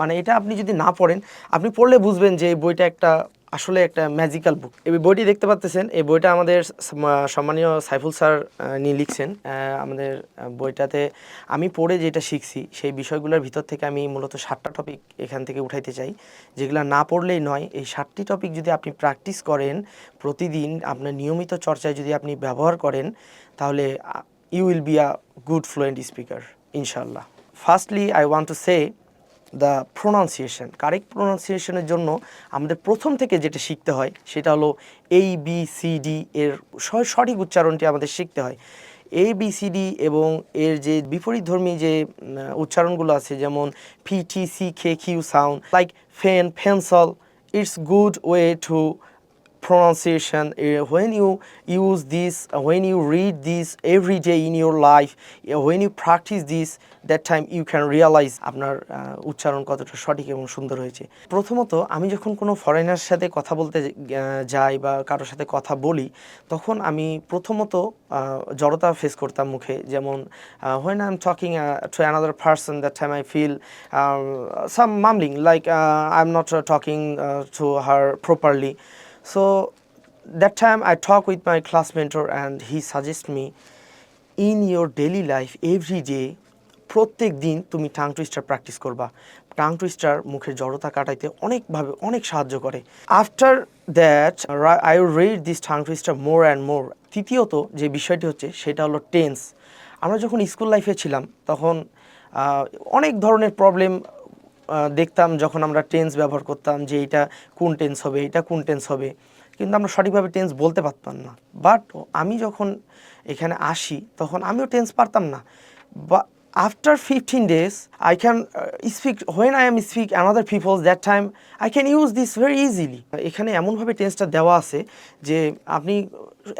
মানে এটা আপনি যদি না পড়েন, আপনি পড়লে বুঝবেন যে এই বইটা একটা আসলে একটা ম্যাজিক্যাল বুক এই বইটি দেখতে পাচ্ছেন এই বইটা আমাদের সম্মানীয় সাইফুল স্যার নিয়ে লিখছেন আমাদের বইটাতে আমি পড়ে যেটা শিখছি, সেই বিষয়গুলোর ভিতর থেকে আমি মূলত সাতটা টপিক এখান থেকে উঠাইতে চাই। যেগুলো না পড়লেই নয়, এই সাতটি টপিক যদি আপনি প্র্যাকটিস করেন প্রতিদিন, আপনার নিয়মিত চর্চায় যদি আপনি ব্যবহার করেন, তাহলে you will be a good fluent speaker ইনশাল্লাহ firstly I want to say the pronunciation correct প্রোনাউন্সিয়েশনের জন্য আমাদের প্রথম থেকে যেটা শিখতে হয়, সেটা হলো এই বি সি ডি এর সঠিক উচ্চারণটি আমাদের শিখতে হয়। এ বি সি ডি এবং এর যে বিপরীত ধর্মী যে উচ্চারণগুলো আছে, যেমন ফি টি সি খে কিউ সাউন্ড লাইক ফেন ফেনসল it's good way to pronunciation uh, when you use this uh, when you read this every day in your life uh, when you practice this that time you can realize আপনার উচ্চারণ কতটা সঠিক এবং সুন্দর হয়েছে প্রথমত আমি যখন কোনো ফরেনার সাথে কথা বলতে যাই বা কারোর সাথে কথা বলি তখন আমি প্রথমত জড়তা ফেস করতাম মুখে যেমন uh, to another person that time I feel um, some mumbling like uh, I'm not uh, talking uh, to her properly so, that time I talk with my class mentor and he suggests me, in your daily life, every day, প্রত্যেক দিন তুমি tongue twister practice করবা। Tongue twister মুখের জড়তা কাটাইতে অনেকভাবে অনেক সাহায্য করে। After that I read this tongue twister more and more তৃতীয়ত যে বিষয়টি হচ্ছে, সেটা হলো টেন্স আমরা যখন স্কুল লাইফে ছিলাম, তখন অনেক ধরনের প্রবলেম দেখতাম যখন আমরা টেন্স ব্যবহার করতাম যে এটা কোন টেন্স হবে এটা কোন টেন্স হবে। কিন্তু আমরা সঠিকভাবে টেন্স বলতে পারতাম না। বাট আমি যখন এখানে আসি, তখন আমিও টেন্স পারতাম না। বা after fifteen days I can speak when I am speak another peoples that time I can use this very easily এখানে এমনভাবে টেন্সটা দেওয়া আছে যে আপনি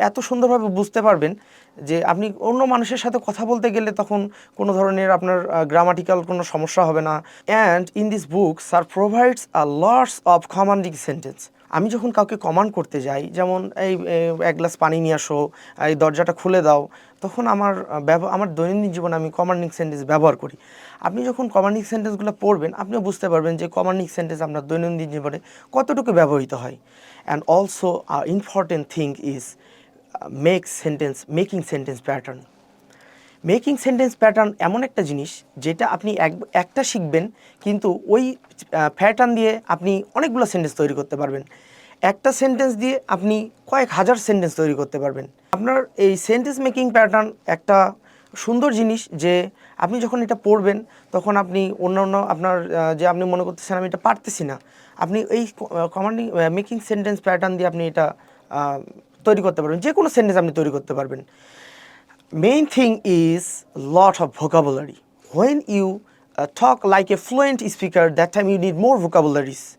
এত সুন্দরভাবে বুঝতে পারবেন যে আপনি অন্য মানুষের সাথে কথা বলতে গেলে তখন কোনো ধরনের আপনার গ্রামাটিক্যাল কোনো সমস্যা হবে না। And in this book sir provides a lots of commanding sentence আমি যখন কাউকে কমান্ড করতে যাই, যেমন এই এক গ্লাস পানি নিয়ে আসো, এই দরজাটা খুলে দাও, তখন আমার আমার দৈনন্দিন জীবনে আমি কমান্ডিং সেন্টেন্স ব্যবহার করি। আপনি যখন কমান্ডিং সেন্টেন্সগুলো পড়বেন, আপনিও বুঝতে পারবেন যে কমান্ডিং সেন্টেন্স আপনার দৈনন্দিন জীবনে কতটুকু ব্যবহৃত হয়। And also a important thing is make sentence making sentence pattern making sentence pattern এমন একটা জিনিস যেটা আপনি এক, একটা শিখবেন, কিন্তু ওই প্যাটার্ন দিয়ে আপনি অনেকগুলো সেন্টেন্স তৈরি করতে পারবেন। একটা সেন্টেন্স দিয়ে আপনি কয়েক হাজার সেন্টেন্স তৈরি করতে পারবেন। আপনার এই সেন্টেন্স মেকিং প্যাটার্ন একটা সুন্দর জিনিস যে আপনি যখন এটা পড়বেন, তখন আপনি অন্যান্য আপনার যে আপনি মনে করতেছেন আমি এটা পারতেছি না, আপনি এই কমান্ডিং মেকিং সেন্টেন্স প্যাটার্ন দিয়ে আপনি এটা তৈরি করতে পারবেন। যে কোনো সেন্টেন্স আপনি তৈরি করতে পারবেন। Main thing is a lot of vocabulary. When you uh, talk like a fluent speaker that time you need more vocabularies.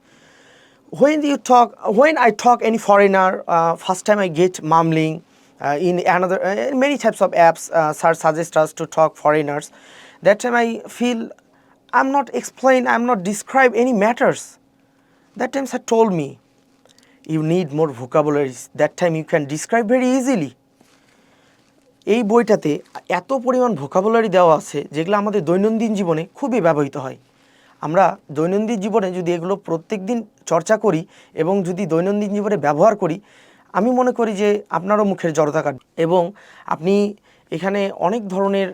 When you talk when i talk any foreigner uh, first time i get mumbling uh, in another uh, many types of apps uh, suggest us to talk foreigners. That time i feel i'm not explain i'm not describe any matters. That time sir told me you need more vocabularies. That time you can describe very easily এই বইটাতে এত পরিমাণ vocabulary দেওয়া আছে যেগুলো আমাদের দৈনন্দিন জীবনে খুবই ব্যবহৃত হয়। আমরা দৈনন্দিন জীবনে যদি এগুলো প্রত্যেক দিন চর্চা করি এবং যদি দৈনন্দিন জীবনে ব্যবহার করি, আমি মনে করি যে আপনারও মুখের জড়তা কাটবে। এবং আপনি এখানে অনেক ধরনের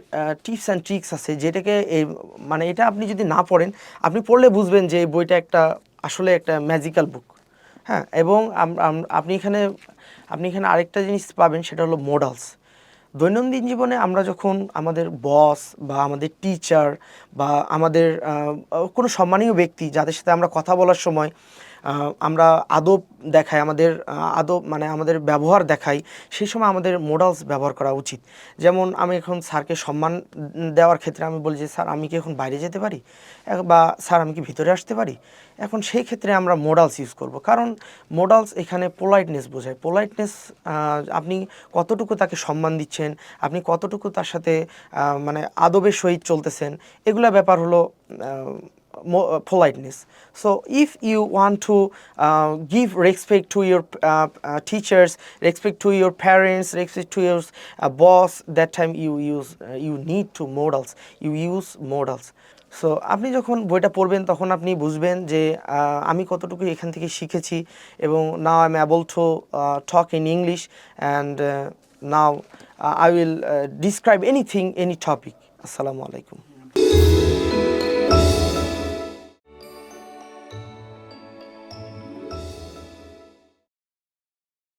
টিপস অ্যান্ড ট্রিক্স আছে যেটাকে মানে এটা আপনি যদি না পড়েন, আপনি পড়লে বুঝবেন যে বইটা একটা আসলে একটা ম্যাজিক্যাল বুক হ্যাঁ এবং আপনি এখানে আপনি এখানে আরেকটা জিনিস পাবেন, সেটা হলো মোডালস দৈনন্দিন জীবনে আমরা যখন আমাদের বস বা আমাদের টিচার বা আমাদের কোনো সম্মানীয় ব্যক্তি যাদের সাথে আমরা কথা বলার সময় আমরা আদব দেখাই, আমাদের আদব মানে আমাদের ব্যবহার দেখাই, সেই সময় আমাদের মোডালস ব্যবহার করা উচিত। যেমন আমি এখন স্যারকে সম্মান দেওয়ার ক্ষেত্রে আমি বলি যে, স্যার, আমি কি এখন বাইরে যেতে পারি? বা স্যার, আমি কি ভিতরে আসতে পারি? এখন সেই ক্ষেত্রে আমরা মোডালস ইউজ করব। কারণ মোডালস এখানে পোলাইটনেস বোঝায়। পোলাইটনেস আপনি কতটুকু তাকে সম্মান দিচ্ছেন, আপনি কতটুকু তার সাথে মানে আদবের সহিত চলতেছেন, এগুলা ব্যাপার হলো politeness so if you want to uh, give respect to your uh, uh, teachers respect to your parents respect to your uh, boss that time you use uh, you need to models you use models so আপনি যখন বইটা পড়বেন তখন আপনি বুঝবেন যে আমি কতটুকু এখান থেকে শিখেছি এবং now I am able to talk in English and now I will describe anything any topic আসসালামু আলাইকুম